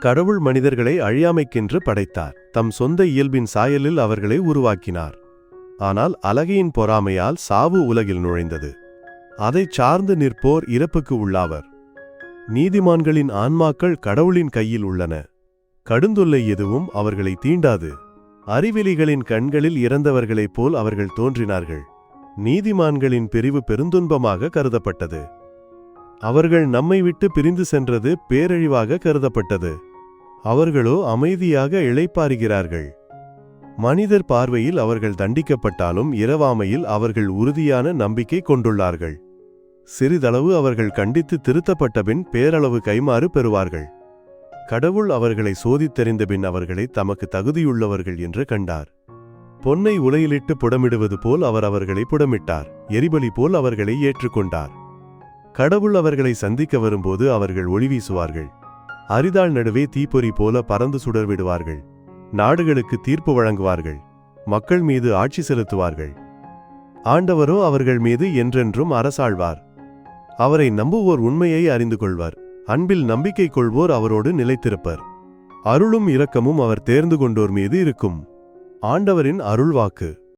கடவுள் மனிதர்களை அழியாமைக்கென்று படைத்தார். தம் சொந்த இயல்பின் சாயலில் அவர்களை உருவாக்கினார். ஆனால் அலகையின் பொறாமையால் சாவு உலகில் நுழைந்தது. அதைச் சார்ந்து நிற்போர் இறப்புக்கு உள்ளாவர். நீதிமான்களின் ஆன்மாக்கள் கடவுளின் கையில் உள்ளன. கடுந்தொல்லை எதுவும் அவர்களை தீண்டாது. அறிவிலிகளின் கண்களில் இறந்தவர்களைப் போல் அவர்கள் தோன்றினார்கள். நீதிமான்களின் பிரிவு பெருந்துன்பமாக கருதப்பட்டது. அவர்கள் நம்மை விட்டு பிரிந்து சென்றது பேரழிவாக கருதப்பட்டது. அவர்களோ அமைதியாக இளைப்பாறுகிறார்கள். மனிதர் பார்வையில் அவர்கள் தண்டிக்கப்பட்டாலும் இரவாமையில் அவர்கள் உறுதியான நம்பிக்கை கொண்டுள்ளார்கள். சிறிதளவு அவர்கள் கண்டித்து திருத்தப்பட்டபின் பேரளவு கைமாறு பெறுவார்கள். கடவுள் அவர்களை சோதித்தெறிந்தபின் அவர்களை தமக்கு தகுதியுள்ளவர்கள் என்று கண்டார். பொன்னை உலையிலிட்டு புடமிடுவது போல் அவர் அவர்களை புடமிட்டார். எரிபலி போல் அவர்களை ஏற்றுக்கொண்டார். கடவுள் அவர்களை சந்திக்க வரும்போது அவர்கள் ஒளி வீசுவார்கள். அரிதாள் நடுவே தீப்பொறி போல பறந்து சுடர் விடுவார்கள் நாடுகளுக்கு தீர்ப்பு வழங்குவார்கள். மக்கள் மீது ஆட்சி செலுத்துவார்கள். ஆண்டவரோ அவர்கள் மீது என்றென்றும் அரசாழ்வார். அவரை நம்புவோர் உண்மையை அறிந்து கொள்வர். அன்பில் நம்பிக்கை கொள்வோர் அவரோடு நிலைத்திருப்பர். அருளும் இரக்கமும் அவர் தேர்ந்து கொண்டோர் மீது இருக்கும். ஆண்டவரின் அருள்வாக்கு.